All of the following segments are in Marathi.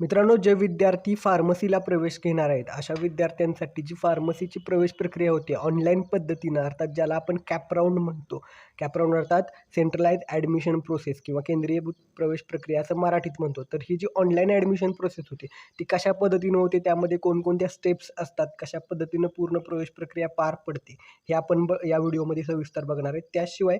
मित्रांनो जे विद्यार्थी फार्मसीला प्रवेश घेणार आहेत अशा विद्यार्थ्यांसाठी जी फार्मसीची प्रवेश प्रक्रिया होते ऑनलाईन पद्धतीनं अर्थात ज्याला आपण कॅपराऊंड म्हणतो. कॅपराऊंड अर्थात सेंट्रलाइज ॲडमिशन प्रोसेस किंवा केंद्रीयभूत प्रवेश प्रक्रिया असं मराठीत म्हणतो. तर ही जी ऑनलाईन ॲडमिशन प्रोसेस होते ती कशा पद्धतीनं होते त्यामध्ये कोणकोणत्या स्टेप्स असतात कशा पद्धतीनं पूर्ण प्रवेश प्रक्रिया पार पडते हे आपण ब या व्हिडिओमध्ये सविस्तर बघणार आहे त्याशिवाय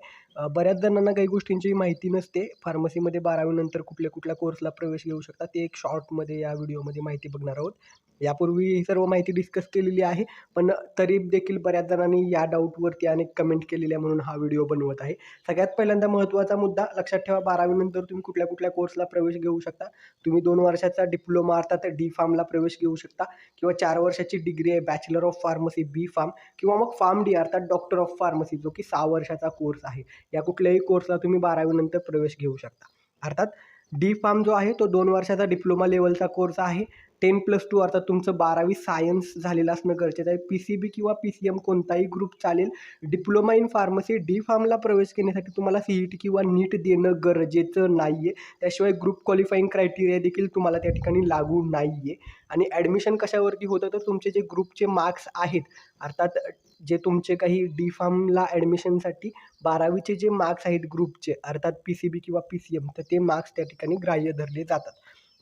बऱ्याच जणांना काही गोष्टींची माहिती नसते. फार्मसीमध्ये बारावीनंतर कुठल्या कुठल्या कोर्सला प्रवेश घेऊ शकता ते एक शॉर्ट शॉर्टमध्ये या व्हिडिओमध्ये माहिती बघणार आहोत. यापूर्वी ही सर्व माहिती डिस्कस केलेली आहे पण तरी देखील बऱ्याच जणांनी या डाऊटवरती अनेक कमेंट केलेल्या म्हणून हा व्हिडिओ बनवत आहे. सगळ्यात पहिल्यांदा महत्त्वाचा मुद्दा लक्षात ठेवा बारावीनंतर तुम्ही कुठल्या कुठल्या कोर्सला प्रवेश घेऊ शकता. तुम्ही दोन वर्षाचा डिप्लोमा अर्थात डी फार्मला प्रवेश घेऊ शकता किंवा चार वर्षाची डिग्री आहे bachelor of pharmacy B pharm किंवा मग फार्म डी अर्थात डॉक्टर ऑफ फार्मसी जो की सहा वर्षाचा कोर्स आहे. या कुठल्याही कोर्सला तुम्ही बारावीनंतर प्रवेश घेऊ शकता. अर्थात डी फार्म जो आहे तो दोन वर्षाचा डिप्लोमा लेवलचा कोर्स आहे. टेन प्लस टू अर्थात तुमचं बारावी सायन्स झालेलं असणं गरजेचं आहे. पी सी बी किंवा पी सी एम कोणताही ग्रुप चालेल. डिप्लोमा इन फार्मसी डी फार्मला प्रवेश घेण्यासाठी तुम्हाला सी ई टी किंवा नीट देणं गरजेचं नाही आहे त्याशिवाय ग्रुप क्वालिफाईंग क्रायटेरिया देखील तुम्हाला त्या ठिकाणी लागू नाही आहे आणि ॲडमिशन कशावरती होतं? तर तुमचे जे ग्रुपचे मार्क्स आहेत अर्थात जे तुमचे काही डी फार्मला ॲडमिशनसाठी बारावीचे जे मार्क्स आहेत ग्रुपचे अर्थात पी सी बी किंवा पी सी एम तर ते मार्क्स त्या ठिकाणी ग्राह्य धरले जातात.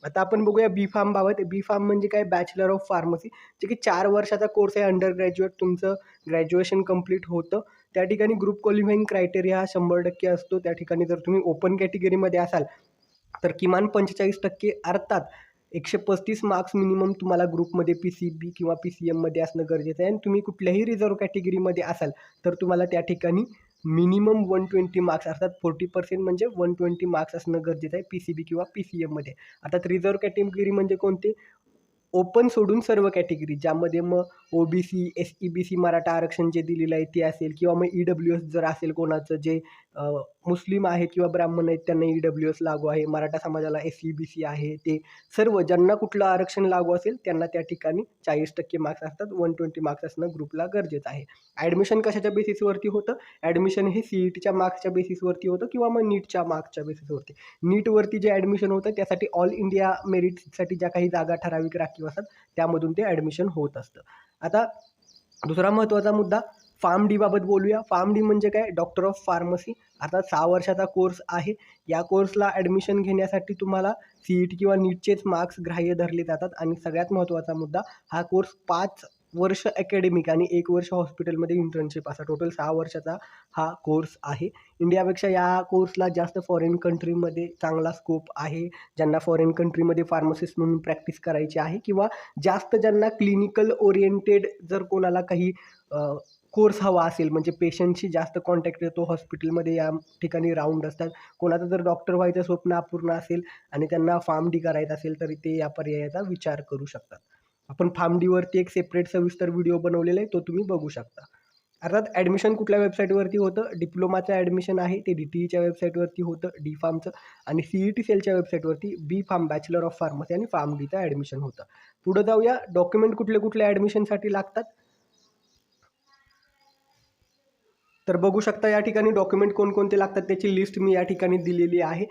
आता आपण बघूया बी फार्म बाबत. बी फार्म म्हणजे काय? बॅचलर ऑफ फार्मसी जे की चार वर्षाचा कोर्स आहे अंडर ग्रॅज्युएट तुमचं ग्रॅज्युएशन कंप्लीट होतं. त्या ठिकाणी ग्रुप क्वालिफाईंग क्रायटेरिया हा शंभर टक्के असतो. त्या ठिकाणी जर तुम्ही ओपन कॅटेगरीमध्ये असाल तर किमान पंचेचाळीस टक्के अर्थात एकशे पस्तीस मार्क्स मिनिमम तुम्हाला ग्रुपमध्ये पी सी बी किंवा पी सी एममध्ये असणं गरजेचं आहे. आणि तुम्ही कुठल्याही रिझर्व कॅटेगरीमध्ये असाल तर तुम्हाला त्या ठिकाणी मिनिमम वन ट्वेंटी मार्क्स अर्थात फोर्टी पर्सेंट म्हणजे वन ट्वेंटी मार्क्स असणं गरजेचं आहे पी सी बी किंवा पी सी एममध्ये अर्थात रिझर्व कॅटेगरी म्हणजे कोणते? ओपन सोडून सर्व कॅटेगरी ज्यामध्ये मग O B C S E B C Maratha आरक्षण जे दिलेलं आहे ते असेल किंवा मग ई डब्ल्यू एस जर असेल कोणाचं जे मुस्लिम आहेत किंवा ब्राह्मण आहेत त्यांना ई डब्ल्यू एस लागू आहे मराठा समाजाला एस ई बी सी आहे ते सर्व ज्यांना कुठलं आरक्षण लागू असेल त्यांना त्या ठिकाणी चाळीस टक्के मार्क्स असतात वन ट्वेंटी मार्क्स असणं ग्रुपला गरजेचं आहे. ॲडमिशन कशाच्या बेसिसवरती होतं? ॲडमिशन हे सी ई टीच्या मार्क्सच्या बेसिसवरती होतं किंवा मग नीटच्या मार्क्सच्या बेसिसवरती नीटवरती जे ॲडमिशन होतं त्यासाठी ऑल इंडिया मेरिटसाठी ज्या काही जागा ठराविक राखीव असतात त्यामधून ते ॲडमिशन होत असतं. आता दुसरा महत्त्वाचा मुद्दा फार्म डीबाबत बोलूया. फार्म डी म्हणजे काय? डॉक्टर ऑफ फार्मसी अर्थात सहा वर्षाचा कोर्स आहे. या कोर्सला ॲडमिशन घेण्यासाठी तुम्हाला सी ई टी किंवा नीटचेच मार्क्स ग्राह्य धरले जातात. आणि सगळ्यात महत्त्वाचा मुद्दा हा कोर्स पाच वर्ष अकॅडमिक आणि एक वर्ष हॉस्पिटलमध्ये इंटर्नशिप असा. टोटल सहा वर्षाचा हा कोर्स आहे. इंडियापेक्षा या कोर्सला जास्त फॉरेन कंट्रीमध्ये चांगला स्कोप आहे. ज्यांना फॉरेन कंट्रीमध्ये फार्मसिस्ट म्हणून प्रॅक्टिस करायची आहे. किंवा जास्त ज्यांना क्लिनिकल ओरिएंटेड जर कोणाला काही कोर्स हवा असेल म्हणजे पेशंटशी जास्त कॉन्टॅक्ट येतो हॉस्पिटलमध्ये या ठिकाणी राऊंड असतात. कोणाचं जर डॉक्टर व्हायचं स्वप्न अपूर्ण असेल आणि त्यांना फार्म डी करायचं असेल तर ते या पर्यायाचा विचार करू शकतात. आपण फार्म डीवरती एक सेपरेट सविस्तर व्हिडिओ बनवलेला आहे तो तुम्ही बघू शकता. अर्थात ॲडमिशन कुठल्या वेबसाईटवरती होतं? डिप्लोमाचं ॲडमिशन आहे ते डी टी ईच्या वेबसाईटवरती होतं डी फार्मचं आणि सी ई टी सेलच्या वेबसाईटवरती B pharm bachelor of pharmacy आणि फार्म डीचं ॲडमिशन होतं. पुढं जाऊया डॉक्युमेंट कुठले कुठले ॲडमिशनसाठी लागतात? तर बघू शकता या ठिकाणी डॉक्युमेंट कोणकोणते लागतात त्याची लिस्ट मी या ठिकाणी दिलेली आहे.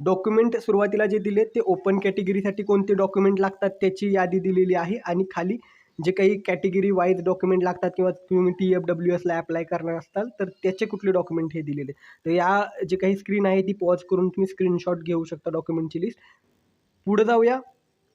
डॉक्युमेंट सुरुवातीला जे दिले ते ओपन कॅटेगरीसाठी कोणते डॉक्युमेंट लागतात त्याची यादी दिलेली आहे. आणि खाली जे काही कॅटेगरी वाईज डॉक्युमेंट लागतात किंवा तुम्ही टी एफ डब्ल्यू एसला अप्लाय करणार असाल तर त्याचे कुठले डॉक्युमेंट हे दिलेले. तर या जे काही स्क्रीन आहे ती पॉज करून तुम्ही स्क्रीनशॉट घेऊ शकता डॉक्युमेंटची लिस्ट पुढं जाऊया.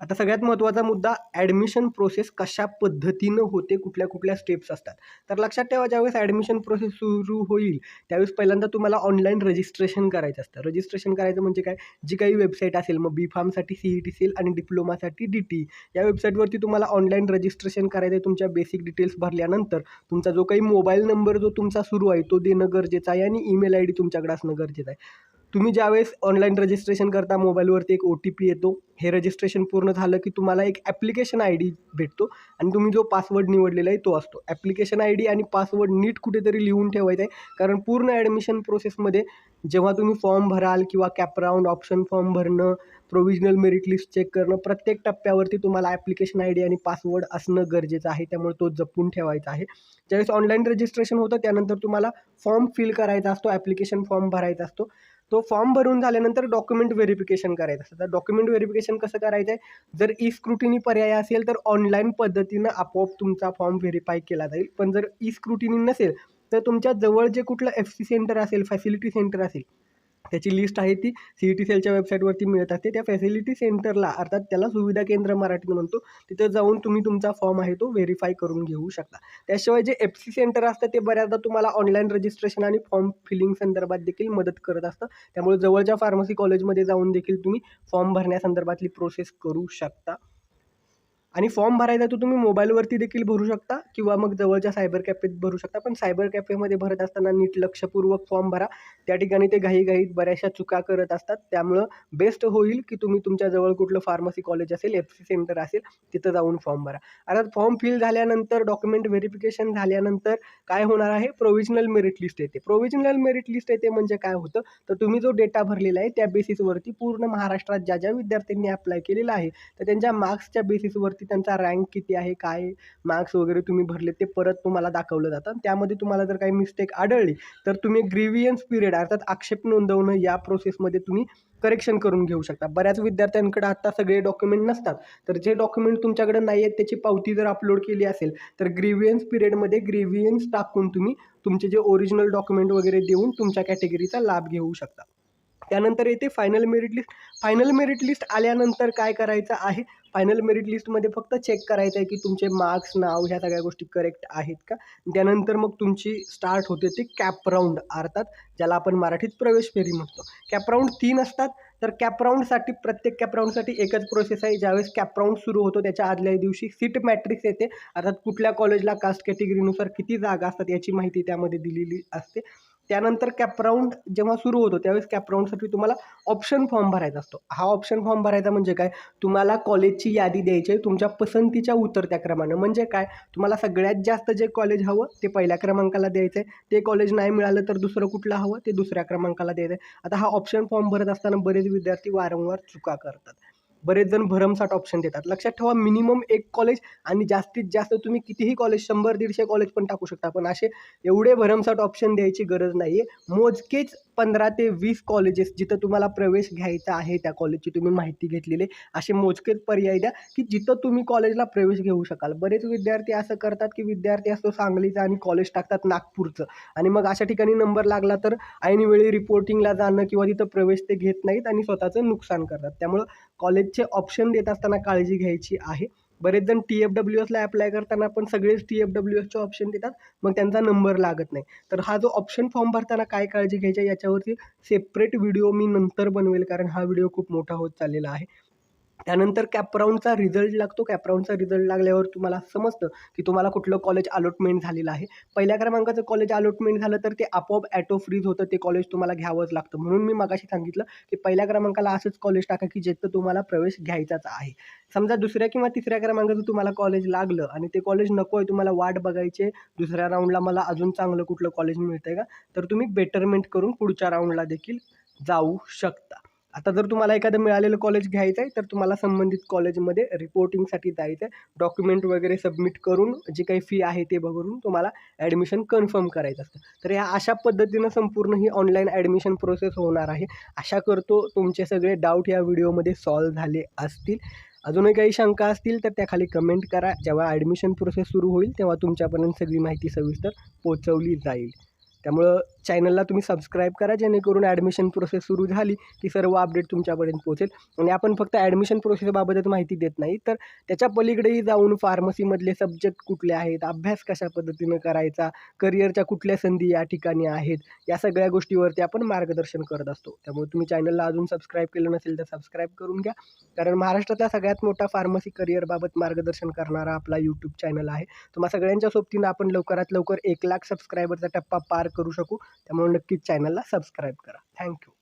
आता सगळ्यात महत्त्वाचा मुद्दा ॲडमिशन प्रोसेस कशा पद्धतीनं होते कुठल्या कुठल्या स्टेप्स असतात. तर लक्षात ठेवा ज्यावेळेस ॲडमिशन प्रोसेस सुरू होईल त्यावेळेस पहिल्यांदा तुम्हाला ऑनलाईन रजिस्ट्रेशन करायचं असतं. रजिस्ट्रेशन करायचं म्हणजे काय? जी काही वेबसाईट असेल मग बी फार्मसाठी सी ई टी सेल आणि डिप्लोमासाठी डी टी या वेबसाईटवरती तुम्हाला ऑनलाईन रजिस्ट्रेशन करायचं आहे. तुमच्या बेसिक डिटेल्स भरल्यानंतर तुमचा जो काही मोबाईल नंबर जो तुमचा सुरू आहे तो देणं गरजेचं आहे आणि ईमेल आय डी तुमच्याकडे असणं गरजेचं आहे. तुम्ही ज्यावेळेस ऑनलाईन रजिस्ट्रेशन करता मोबाईलवरती एक ओ टी पी येतो. हे रजिस्ट्रेशन पूर्ण झालं की तुम्हाला एक ॲप्लिकेशन आय डी भेटतो आणि तुम्ही जो पासवर्ड निवडलेला आहे तो असतो. ॲप्लिकेशन आय डी आणि पासवर्ड नीट कुठेतरी लिहून ठेवायचं आहे. कारण पूर्ण ॲडमिशन प्रोसेसमध्ये जेव्हा तुम्ही फॉर्म भराल किंवा कॅपराऊंड ऑप्शन फॉर्म भरणं प्रोविजनल मेरिट लिस्ट चेक करणं प्रत्येक टप्प्यावरती तुम्हाला ॲप्लिकेशन आय डी आणि पासवर्ड असणं गरजेचं आहे. त्यामुळे तो जपून ठेवायचा आहे. ज्यावेळेस ऑनलाईन रजिस्ट्रेशन होतं त्यानंतर तुम्हाला फॉर्म फिल करायचा असतो ॲप्लिकेशन फॉर्म भरायचा असतो. तो फॉर्म भरून झाल्यानंतर डॉक्युमेंट व्हेरिफिकेशन करायचं. असतं तर डॉक्युमेंट व्हेरिफिकेशन कसं करायचं आहे जर ई स्क्रुटिनी पर्याय असेल तर ऑनलाईन पद्धतीनं आपोआप तुमचा फॉर्म व्हेरीफाय केला जाईल. पण जर ई स्क्रुटिनी नसेल तर तुमच्या जवळ जे कुठलं एफ सी सेंटर असेल फॅसिलिटी सेंटर असेल त्याची लिस्ट आहे ती सी ई टी सेलच्या वेबसाईटवरती मिळत असते. त्या फॅसिलिटी सेंटरला अर्थात त्याला सुविधा केंद्र मराठीत म्हणतो तिथं जाऊन तुम्ही तुमचा फॉर्म आहे तो व्हेरीफाय करून घेऊ शकता. त्याशिवाय जे एफ सी सेंटर असतं ते बऱ्याचदा तुम्हाला ऑनलाईन रजिस्ट्रेशन आणि फॉर्म फिलिंग संदर्भात देखील मदत करत असतं. त्यामुळे जवळच्या फार्मसी कॉलेजमध्ये जाऊन देखील तुम्ही फॉर्म भरण्यासंदर्भातली प्रोसेस करू शकता. आणि फॉर्म भरायचा तो तुम्ही मोबाईलवरती देखील भरू शकता किंवा मग जवळच्या सायबर कॅफेत भरू शकता. पण सायबर कॅफेमध्ये भरत असताना नीट लक्षपूर्वक फॉर्म भरा. त्या ठिकाणी ते घाईघाईत बऱ्याचशा चुका करत असतात. त्यामुळं बेस्ट होईल की तुम्ही तुमच्या जवळ कुठलं फार्मसी कॉलेज असेल एफ सी सेंटर असेल तिथं जाऊन फॉर्म भरा. आता फॉर्म फिल झाल्यानंतर डॉक्युमेंट व्हेरिफिकेशन झाल्यानंतर काय होणार आहे? प्रोव्हिजनल मेरिट लिस्ट येते. प्रोव्हिजनल मेरिट लिस्ट येते म्हणजे काय होतं? तर तुम्ही जो डेटा भरलेला आहे त्या बेसिसवरती पूर्ण महाराष्ट्रात ज्या ज्या विद्यार्थ्यांनी अप्लाय केलेला आहे तर त्यांच्या मार्क्सच्या बेसिसवरती त्यांचा रँक किती आहे काय मार्क्स वगैरे तुम्ही भरले ते परत तुम्हाला दाखवलं जातं. त्यामध्ये तुम्हाला जर काही मिस्टेक आढळली तर तुम्ही ग्रीवियन्स पिरियड अर्थात आक्षेप नोंदवणं या प्रोसेसमध्ये तुम्ही करेक्शन करून घेऊ शकता. बऱ्याच विद्यार्थ्यांकडे आत्ता सगळे डॉक्युमेंट नसतात. तर जे डॉक्युमेंट तुमच्याकडे नाही आहेत त्याची पावती जर अपलोड केली असेल तर ग्रीवियन्स पिरियडमध्ये ग्रीवियन्स टाकून तुम्ही तुमचे जे ओरिजिनल डॉक्युमेंट वगैरे देऊन तुमच्या कॅटेगरीचा लाभ घेऊ शकता. त्यानंतर येते final merit list final merit list आल्यानंतर काय करायचं आहे? फायनल मेरिट लिस्टमध्ये फक्त चेक करायचं आहे की तुमचे मार्क्स नाव ह्या सगळ्या गोष्टी करेक्ट आहेत का? त्यानंतर मग तुमची स्टार्ट होते ती कॅप राऊंड अर्थात ज्याला आपण मराठीत प्रवेश फेरी म्हणतो. कॅप राऊंड तीन असतात. तर कॅप राऊंडसाठी प्रत्येक कॅप राऊंडसाठी एकच प्रोसेस आहे. ज्यावेळेस कॅप राऊंड सुरू होतो त्याच्या आदल्या दिवशी सीट मॅट्रिक्स येते. अर्थात कुठल्या कॉलेजला कास्ट कॅटेगरीनुसार किती जागा असतात याची माहिती त्यामध्ये दिलेली असते. त्यानंतर कॅपराऊंड जेव्हा सुरू होतो त्यावेळेस कॅपराऊंडसाठी तुम्हाला ऑप्शन फॉर्म भरायचा असतो. हा ऑप्शन फॉर्म भरायचा म्हणजे काय? तुम्हाला कॉलेजची यादी द्यायची आहे तुमच्या पसंतीच्या उतरत्या क्रमानं. म्हणजे काय? तुम्हाला सगळ्यात जास्त जे कॉलेज हवं ते पहिल्या क्रमांकाला द्यायचं आहे. ते कॉलेज नाही मिळालं तर दुसरं कुठलं हवं ते दुसऱ्या क्रमांकाला द्यायचं आहे. आता हा ऑप्शन फॉर्म भरत असताना बरेच विद्यार्थी वारंवार चुका करतात. बरेच जण भरमसाठ ऑप्शन देतात. लक्षात ठेवा मिनिमम एक कॉलेज आणि जास्तीत जास्त तुम्ही कितीही कॉलेज शंभर दीडशे कॉलेज पण टाकू शकता. पण असे एवढे भरमसाठ ऑप्शन द्यायची गरज नाही आहे मोजकेच पंधरा ते वीस कॉलेजेस जिथं तुम्हाला प्रवेश घ्यायचा आहे त्या कॉलेजची तुम्ही माहिती घेतलेली असे मोजकेच पर्याय द्या की जिथं तुम्ही कॉलेजला प्रवेश घेऊ शकाल. बरेच विद्यार्थी असं करतात की विद्यार्थी असतो सांगलीचा आणि कॉलेज टाकतात नागपूरचं. आणि मग अशा ठिकाणी नंबर लागला तर ऐनवेळी रिपोर्टिंगला जाणं किंवा तिथं प्रवेश ते घेत नाहीत आणि स्वतःचं नुकसान करतात. त्यामुळं कॉलेजचे ऑप्शन देत असताना काळजी घ्यायची आहे. बरेच जण टी एफ डब्ल्यू एसला अप्लाय करताना पण सगळेच टी एफ डब्ल्यू एसचे ऑप्शन देतात मग त्यांचा नंबर लागत नाही. तर हा जो ऑप्शन फॉर्म भरताना काय काळजी घ्यायची याच्यावरती सेपरेट व्हिडिओ मी नंतर बनवेल कारण हा व्हिडिओ खूप मोठा होत चाललेला आहे. त्यानंतर कॅपराऊंडचा रिझल्ट लागतो. कॅपराऊंडचा रिझल्ट लागल्यावर तुम्हाला समजतं की तुम्हाला कुठलं कॉलेज अलॉटमेंट झालेलं आहे. पहिल्या क्रमांकाचं कॉलेज अलॉटमेंट झालं तर ते आपोआप ॲटो फ्रीज होतं. ते कॉलेज तुम्हाला घ्यावंच लागतं. म्हणून मी मगाशी सांगितलं की पहिल्या क्रमांकाला असंच कॉलेज टाका की जिथं तुम्हाला प्रवेश घ्यायचाच आहे. समजा दुसऱ्या किंवा तिसऱ्या क्रमांकाचं तुम्हाला कॉलेज लागलं आणि ते कॉलेज नको आहे तुम्हाला वाट बघायचे दुसऱ्या राऊंडला मला अजून चांगलं कुठलं कॉलेज मिळतं आहे का? तर तुम्ही बेटरमेंट करून पुढच्या राऊंडला देखील जाऊ शकता. आता जर तुम्हाला एखादं मिळालेलं कॉलेज घ्यायचं आहे तर तुम्हाला संबंधित कॉलेजमध्ये रिपोर्टिंगसाठी जायचं आहे डॉक्युमेंट वगैरे सबमिट करून जी काही फी आहे ते बघून तुम्हाला ॲडमिशन कन्फर्म करायचं असतं. तर ह्या अशा पद्धतीनं संपूर्ण ही ऑनलाईन ॲडमिशन प्रोसेस होणार आहे. आशा करतो तुमचे सगळे डाऊट या व्हिडिओमध्ये सॉल्व झाले असतील. अजूनही काही शंका असतील तर त्या खाली कमेंट करा. जेव्हा ॲडमिशन प्रोसेस सुरू होईल तेव्हा तुमच्यापर्यंत सगळी माहिती सविस्तर पोचवली जाईल. त्यामुळं चॅनलला तुम्ही सबस्क्राईब करा जेणेकरून ॲडमिशन प्रोसेस सुरू झाली की सर्व अपडेट तुमच्यापर्यंत पोहोचेल. आणि आपण फक्त ॲडमिशन प्रोसेसबाबतच माहिती देत नाही तर त्याच्या पलीकडेही जाऊन फार्मसीमधले सब्जेक्ट कुठले आहेत अभ्यास कशा पद्धतीनं करायचा करिअरच्या कुठल्या संधी या ठिकाणी आहेत या सगळ्या गोष्टीवरती आपण मार्गदर्शन करत असतो. त्यामुळे तुम्ही चॅनलला अजून सबस्क्राईब केलं नसेल तर सबस्क्राईब करून घ्या. कारण महाराष्ट्रातला सगळ्यात मोठा फार्मसी करिअरबाबत मार्गदर्शन करणारा आपला यूट्यूब चॅनल आहे. तुम्हा सगळ्यांच्या सोबतीनं आपण लवकरात लवकर एक लाख सबस्क्रायबरचा टप्पा पार करू शकू. त्यामुळे नक्कीच चॅनलला सबस्क्राईब करा. थँक्यू